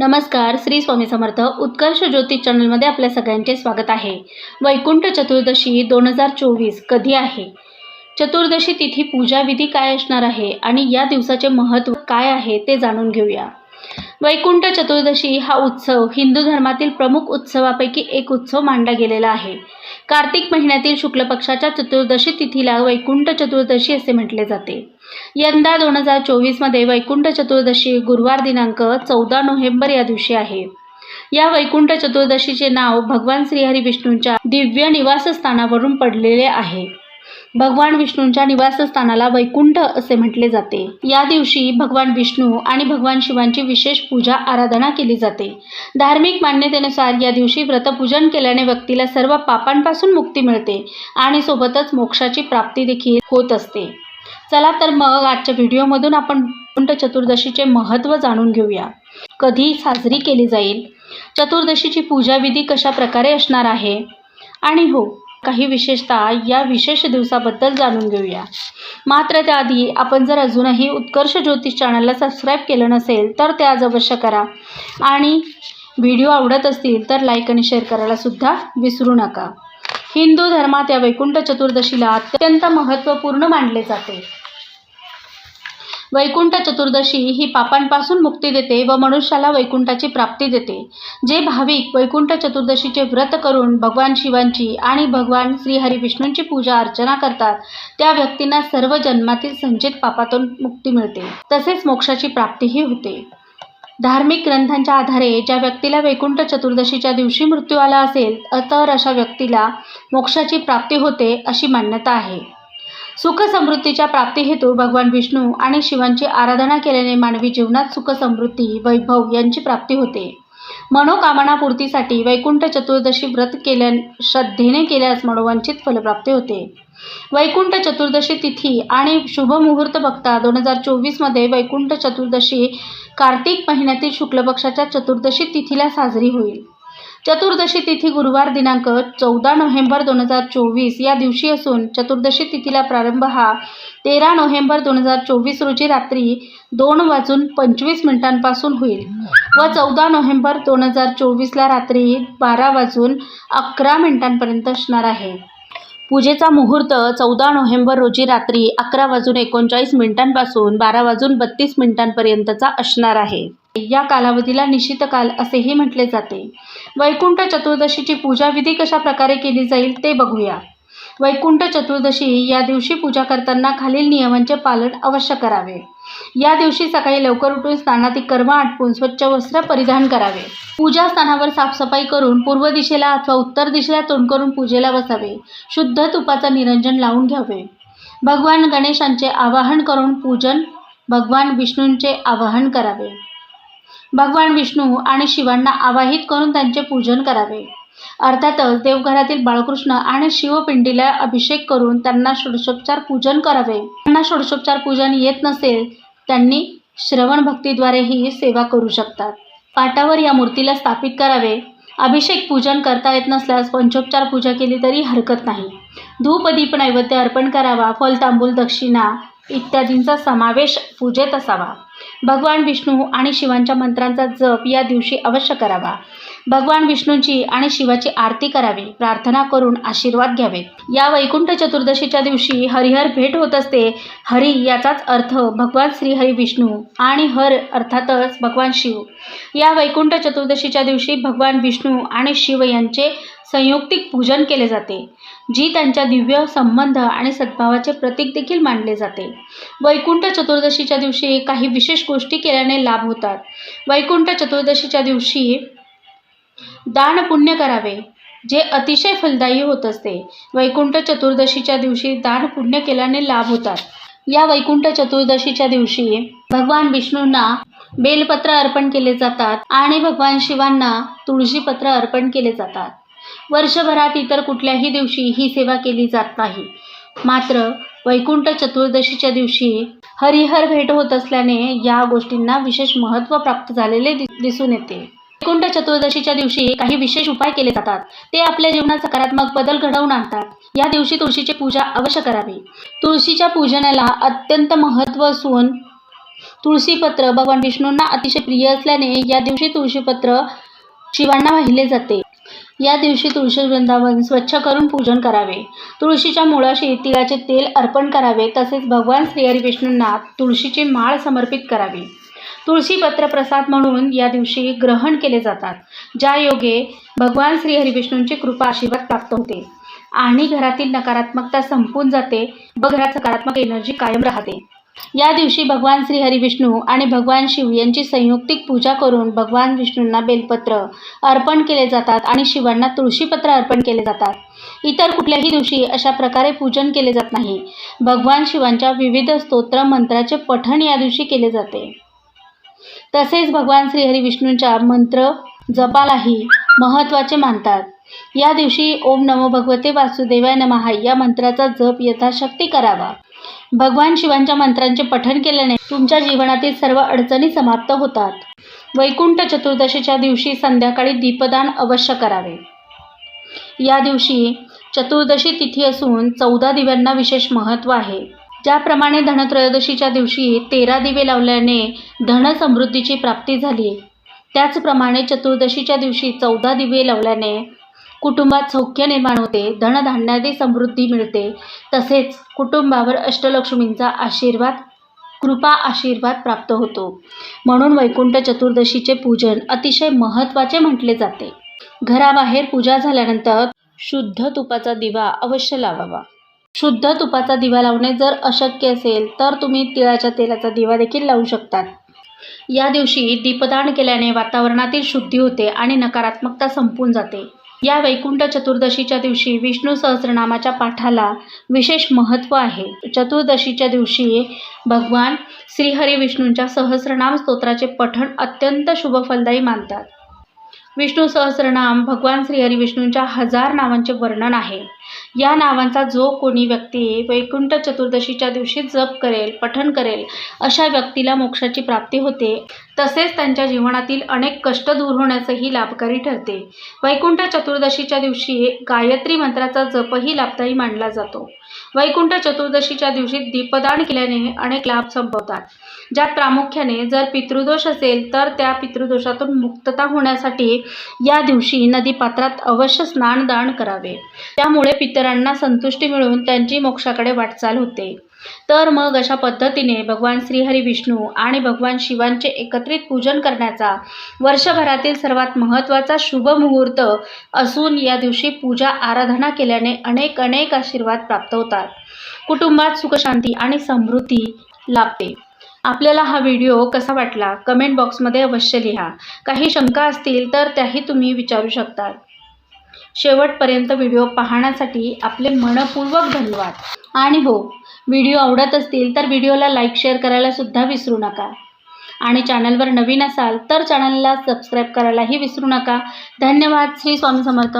नमस्कार श्री स्वामी समर्थ उत्कर्ष ज्योतिष चॅनलमध्ये आपल्या सगळ्यांचे स्वागत आहे. वैकुंठ चतुर्दशी दोन हजार चोवीस कधी आहे? चतुर्दशी तिथी पूजाविधी काय असणार आहे आणि या दिवसाचे महत्त्व काय आहे ते जाणून घेऊया. वैकुंठ चतुर्दशी हा उत्सव हिंदू धर्मातील प्रमुख उत्सवापैकी एक उत्सव मानला गेलेला आहे. कार्तिक महिन्यातील शुक्ल पक्षाच्या चतुर्दशी तिथीला वैकुंठ चतुर्दशी असे म्हटले जाते. यंदा दोन हजार चोवीसमध्ये वैकुंठ चतुर्दशी गुरुवार दिनांक चौदा नोव्हेंबर या दिवशी आहे. या वैकुंठ चतुर्दशीचे नाव भगवान श्रीहरी विष्णूंच्या दिव्य निवासस्थानावरून पडलेले आहे. भगवान विष्णूंच्या निवासस्थानाला वैकुंठ असे म्हटले जाते. या दिवशी भगवान विष्णू आणि भगवान शिवांची विशेष पूजा आराधना केली जाते. धार्मिक मान्यतेनुसार या दिवशी व्रतपूजन केल्याने व्यक्तीला सर्व पापांपासून मुक्ती मिळते आणि सोबतच मोक्षाची प्राप्ती देखील होत असते. चला तर मग आजच्या व्हिडिओमधून आपण वैकुंठ चतुर्दशीचे महत्त्व जाणून घेऊया. कधी साजरी केली जाईल? चतुर्दशीची पूजाविधी कशा प्रकारे असणार आहे? आणि हो काही विशेषतः या विशेष दिवसाबद्दल जाणून घेऊया. मात्र त्याआधी आपण जर अजूनही उत्कर्ष ज्योतिष चॅनलला सबस्क्राईब केलं नसेल तर ते आज अवश्य करा. आणि व्हिडिओ आवडत असतील तर लाईक आणि शेअर करायला सुद्धा विसरू नका. हिंदू धर्मात या वैकुंठ चतुर्दशीला अत्यंत महत्त्वपूर्ण मानले जाते. वैकुंठ चतुर्दशी ही पापांपासून मुक्ती देते व मनुष्याला वैकुंठाची प्राप्ती देते. जे भाविक वैकुंठ चतुर्दशीचे व्रत करून भगवान शिवांची आणि भगवान श्रीहरी विष्णूंची पूजा अर्चना करतात त्या व्यक्तींना सर्व जन्मातील संचित पापातून मुक्ती मिळते. तसेच मोक्षाची प्राप्तीही होते. धार्मिक ग्रंथांच्या आधारे ज्या व्यक्तीला वैकुंठ चतुर्दशीच्या दिवशी मृत्यू आला असेल तर अशा व्यक्तीला मोक्षाची प्राप्ती होते अशी मान्यता आहे. सुख समृद्धीच्या प्राप्तीहेतू भगवान विष्णू आणि शिवांची आराधना केल्याने मानवी जीवनात सुख समृद्धी वैभव यांची प्राप्ती होते. मनोकामना पूर्तीसाठी वैकुंठ चतुर्दशी व्रत केल्या श्रद्धेने केल्यास मनोवांछित फलप्राप्ती होते. वैकुंठ चतुर्दशी तिथी आणि शुभ मुहूर्त बघता दोन हजार चोवीसमध्ये वैकुंठ चतुर्दशी कार्तिक महिन्यातील शुक्ल पक्षाच्या चतुर्दशी तिथीला साजरी होईल. चतुर्दशी तिथी गुरुवार दिनांक चौदा नोव्हेंबर दोन हजार चोवीस या दिवशी असून चतुर्दशी तिथीला प्रारंभ हा तेरा नोव्हेंबर दोन हजार चोवीस रोजी रात्री दोन वाजून पंचवीस मिनिटांपासून होईल व चौदा नोव्हेंबर दोन हजार चोवीसला रात्री बारा वाजून अकरा मिनिटांपर्यंत असणार आहे. पूजेचा मुहूर्त चौदा नोव्हेंबर रोजी रात्री अकरा वाजून एकोणचाळीस मिनिटांपासून बारा वाजून बत्तीस मिनिटांपर्यंतचा असणार आहे. या कालावधीला निशितकाल असेही म्हटले जाते. वैकुंठ चतुर्दशीची पूजाविधी कशा प्रकारे केली जाईल ते बघूया. वैकुंठ चतुर्दशी या दिवशी पूजा करताना खालील नियमांचे पालन अवश्य करावे. या दिवशी सकाळी लवकर उठून स्नानातील कर्म आटपून स्वच्छ वस्त्र परिधान करावे. पूजा स्थानावर साफसफाई करून पूर्व दिशेला अथवा उत्तर दिशेला तोंड करून पूजेला बसावे. शुद्ध तुपाचं निरंजन लावून घ्यावे. भगवान गणेशांचे आवाहन करून पूजन भगवान विष्णूंचे आवाहन करावे. भगवान विष्णू आणि शिवांना आवाहित करून त्यांचे पूजन करावे. अर्थातच देवघरातील बाळकृष्ण आणि शिवपिंडीला अभिषेक करून त्यांना षोडशोपचार पूजन करावे. त्यांना षोडशोपचार पूजन येत नसेल त्यांनी श्रवण भक्तीद्वारेही सेवा करू शकतात. पाटावर या मूर्तीला स्थापित करावे. अभिषेक पूजन करता येत नसल्यास पंचोपचार पूजा केली तरी हरकत नाही. धूप दीप नैवेद्य अर्पण करावा फल तांबूल दक्षिणा इत्यादींचा समावेश पूजेत असावा. भगवान विष्णू आणि शिवांच्या मंत्रांचा जप या दिवशी अवश्य करावा. भगवान विष्णूंची आणि शिवाची आरती करावी प्रार्थना करून आशीर्वाद घ्यावे. या वैकुंठ चतुर्दशीच्या दिवशी हरिहर भेट होत असते. हरी याचाच अर्थ भगवान श्रीहरी विष्णू आणि हर अर्थातच भगवान शिव. या वैकुंठ चतुर्दशीच्या दिवशी भगवान विष्णू आणि शिव यांचे संयुक्तिक पूजन केले जाते जी त्यांच्या दिव्य संबंध आणि सद्भावाचे प्रतीक देखील मानले जाते. वैकुंठ चतुर्दशीच्या दिवशी काही विशेष गोष्टी केल्याने लाभ होतात. वैकुंठ चतुर्दशीच्या दिवशी दान पुण्य करावे. जे अतिशय फलदायी होत असते. वैकुंठ चतुर्दशीच्या दिवशी दान पुण्य केल्याने लाभ होतात. या वैकुंठ चतुर्दशीच्या दिवशी भगवान विष्णूंना बेलपत्र अर्पण केले जातात आणि भगवान शिवांना तुळशीपत्र अर्पण केले जातात. वर्षभरात इतर कुठल्याही दिवशी ही सेवा केली जात नाही. मात्र वैकुंठ चतुर्दशीच्या दिवशी हरिहर भेट होत असल्याने या गोष्टींना विशेष महत्त्व प्राप्त झालेले दिसून येते. वैकुंठ चतुर्दशीच्या दिवशी काही विशेष उपाय केले जातात. ते आपल्या जीवनात सकारात्मक बदल घडवून आणतात. या दिवशी तुळशीची पूजा अवश्य करावी. तुळशीच्या पूजनाला अत्यंत महत्त्व असून तुळशीपत्र भगवान विष्णूंना अतिशय प्रिय असल्याने या दिवशी तुळशीपत्र शिवांना वाहिले जाते. या दिवशी तुळशी वृंदावन स्वच्छ करून पूजन करावे. तुळशीच्या मुळाशी तिळाचे तेल अर्पण करावे तसेच भगवान श्रीहरी विष्णूंना तुळशीची माळ समर्पित करावी. तुळशीपत्र प्रसाद म्हणून या दिवशी ग्रहण केले जातात ज्या योगे भगवान श्री विष्णूंची कृपा आशीर्वाद प्राप्त होते. आणि घरातील नकारात्मकता संपून जाते व घरात सकारात्मक एनर्जी कायम राहते. या दिवशी भगवान श्री हरिविष्णू आणि भगवान शिव यांची संयुक्तिक पूजा करून भगवान विष्णूंना बेलपत्र अर्पण केले जातात आणि शिवांना तुळशीपत्र अर्पण केले जातात. इतर कुठल्याही दिवशी अशा प्रकारे पूजन केले जात नाही. भगवान शिवांच्या विविध स्तोत्र मंत्राचे पठण या दिवशी केले जाते. तसेच भगवान श्रीहरी विष्णूंच्या मंत्र जपालाही महत्त्वाचे मानतात. या दिवशी ओम नमो भगवते वासुदेवाय नमहा या मंत्राचा जप यथाशक्ती करावा. भगवान शिवांच्या मंत्रांचे पठण केल्याने तुमच्या जीवनातील सर्व अडचणी समाप्त होतात. वैकुंठ चतुर्दशीच्या दिवशी संध्याकाळी दीपदान अवश्य करावे. या दिवशी चतुर्दशी तिथी असून चौदा दिव्यांना विशेष महत्त्व आहे. ज्याप्रमाणे धनत्रयोदशीच्या दिवशी तेरा दिवे लावल्याने धनसमृद्धीची प्राप्ती झाली. त्याचप्रमाणे चतुर्दशीच्या दिवशी चौदा दिवे लावल्याने कुटुंबात सौख्य निर्माण होते धनधान्यादी समृद्धी मिळते. तसेच कुटुंबावर अष्टलक्ष्मींचा आशीर्वाद कृपा आशीर्वाद प्राप्त होतो. म्हणून वैकुंठ चतुर्दशीचे पूजन अतिशय महत्त्वाचे म्हटले जाते. घराबाहेर पूजा झाल्यानंतर शुद्ध तुपाचा दिवा अवश्य लावावा. शुद्ध तुपाचा दिवा लावणे जर अशक्य असेल तर तुम्ही तिळाच्या तेलाचा दिवा देखील लावू शकतात. या दिवशी दीपदान केल्याने वातावरणातील शुद्धी होते आणि नकारात्मकता संपून जाते. या वैकुंठ चतुर्दशीच्या दिवशी विष्णू सहस्रनामाच्या पाठाला विशेष महत्त्व आहे. चतुर्दशीच्या दिवशी भगवान श्रीहरी विष्णूंच्या सहस्रनाम स्तोत्राचे पठण अत्यंत शुभफलदायी मानतात. विष्णू सहस्रनाम भगवान श्रीहरी विष्णूंच्या हजार नावांचे वर्णन आहे. या नावांचा जो कोणी व्यक्ती वैकुंठ चतुर्दशीच्या दिवशी जप करेल पठण करेल अशा व्यक्तीला मोक्षाची प्राप्ती होते. तसेच त्यांच्या जीवनातील अनेक कष्ट दूर होण्यासही लाभकारी ठरते. वैकुंठ चतुर्दशीच्या दिवशी गायत्री मंत्राचा जपही लाभदायी मानला जातो. वैकुंठ चतुर्दशीच्या दिवशी दीपदान केल्याने अनेक लाभ संभवतात. ज्यात प्रामुख्याने जर पितृदोष असेल तर त्या पितृदोषातून मुक्तता होण्यासाठी या दिवशी नदीपात्रात अवश्य स्नानदान करावे. त्यामुळे पितरांना संतुष्टी मिळून त्यांची मोक्षाकडे वाटचाल होते. तर मग अशा पद्धतीने भगवान श्रीहरी विष्णू आणि भगवान शिवांचे एकत्रित पूजन करण्याचा वर्षभरातील सर्वात महत्त्वाचा शुभ मुहूर्त असून या दिवशी पूजा आराधना केल्याने अनेक अनेक आशीर्वाद प्राप्त होतात. कुटुंबात सुखशांती आणि समृद्धी लाभते. आपल्याला हा व्हिडिओ कसा वाटला? कमेंट बॉक्समध्ये अवश्य लिहा. काही शंका असतील तर त्याही तुम्ही विचारू शकता. शेवटपर्यंत व्हिडिओ पाहण्यासाठी आपले मनपूर्वक धन्यवाद. आणि हो व्हिडिओ आवडत असतील तर व्हिडिओला लाईक शेअर करायला सुद्धा विसरू नका. आणि चॅनलवर नवीन असाल तर चॅनलला सबस्क्राईब करायलाही विसरू नका. धन्यवाद. श्री स्वामी समर्थ.